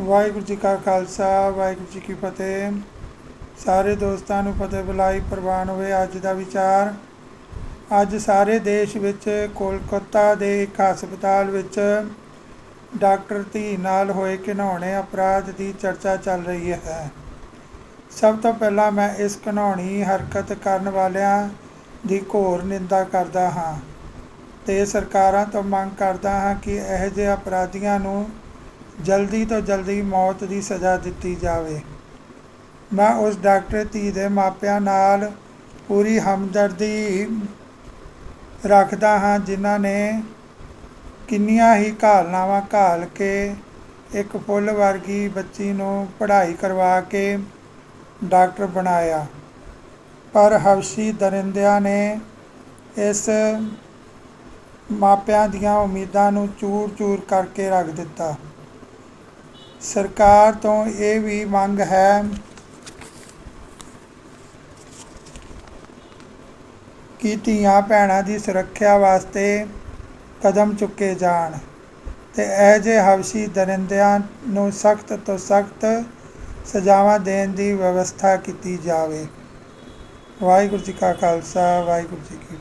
ਵਾਹਿਗੁਰੂ ਜੀ ਕਾ ਖਾਲਸਾ, ਵਾਹਿਗੁਰੂ ਜੀ ਕੀ ਫਤਿਹ। ਸਾਰੇ ਦੋਸਤਾਂ ਨੂੰ ਫਤਿਹ ਬੁਲਾਈ, ਪ੍ਰਵਾਨ ਹੋਏ ਅੱਜ ਦਾ ਵਿਚਾਰ। ਅੱਜ ਸਾਰੇ ਦੇਸ਼ ਵਿੱਚ ਕੋਲਕਾਤਾ ਦੇ ਇੱਕ ਹਸਪਤਾਲ ਵਿੱਚ ਡਾਕਟਰ ਧੀ ਨਾਲ ਹੋਏ ਘਿਨਾਉਣੇ ਅਪਰਾਧ ਦੀ ਚਰਚਾ ਚੱਲ ਰਹੀ ਹੈ। ਸਭ ਤੋਂ ਪਹਿਲਾਂ ਮੈਂ ਇਸ ਘਿਨਾਉਣੀ ਹਰਕਤ ਕਰਨ ਵਾਲਿਆਂ ਦੀ ਘੋਰ ਨਿੰਦਾ ਕਰਦਾ ਹਾਂ ਤੇ ਸਰਕਾਰਾਂ ਤੋਂ ਮੰਗ ਕਰਦਾ ਹਾਂ ਕਿ ਇਹੋ ਜਿਹੇ ਅਪਰਾਧੀਆਂ ਨੂੰ ਜਲਦੀ ਤੋਂ ਜਲਦੀ ਮੌਤ ਦੀ ਸਜ਼ਾ ਦਿੱਤੀ ਜਾਵੇ। ਮੈਂ ਉਸ ਡਾਕਟਰ ਧੀ ਦੇ ਮਾਪਿਆਂ ਨਾਲ ਪੂਰੀ ਹਮਦਰਦੀ ਰੱਖਦਾ ਹਾਂ, ਜਿਨ੍ਹਾਂ ਨੇ ਕਿੰਨੀਆਂ ਹੀ ਘਾਲਨਾਵਾਂ ਘਾਲ ਕੇ ਇੱਕ ਫੁੱਲ ਵਰਗੀ ਬੱਚੀ ਨੂੰ ਪੜ੍ਹਾਈ ਕਰਵਾ ਕੇ ਡਾਕਟਰ ਬਣਾਇਆ। ਪਰ ਹਵਸ਼ੀ ਦਰਿੰਦਿਆਂ ਨੇ ਇਸ ਮਾਪਿਆਂ ਦੀਆਂ ਉਮੀਦਾਂ ਨੂੰ ਚੂਰ-ਚੂਰ ਕਰਕੇ ਰੱਖ ਦਿੱਤਾ। ਸਰਕਾਰ ਤੋਂ ਇਹ ਵੀ ਮੰਗ ਹੈ ਕਿ ਧੀਆਂ ਭੈਣਾਂ ਦੀ ਸੁਰੱਖਿਆ ਵਾਸਤੇ ਕਦਮ ਚੁੱਕੇ ਜਾਣ ਤੇ ਇਹ ਜਿਹੇ ਹਵਸ਼ੀ ਦਰਿੰਦਿਆਂ ਨੂੰ ਸਖਤ ਤੋਂ ਸਖਤ ਸਜ਼ਾਵਾਂ ਦੇਣ ਦੀ ਵਿਵਸਥਾ ਕੀਤੀ ਜਾਵੇ। ਵਾਹਿਗੁਰੂ ਜੀ ਕਾ ਖਾਲਸਾ, ਵਾਹਿਗੁਰੂ ਜੀ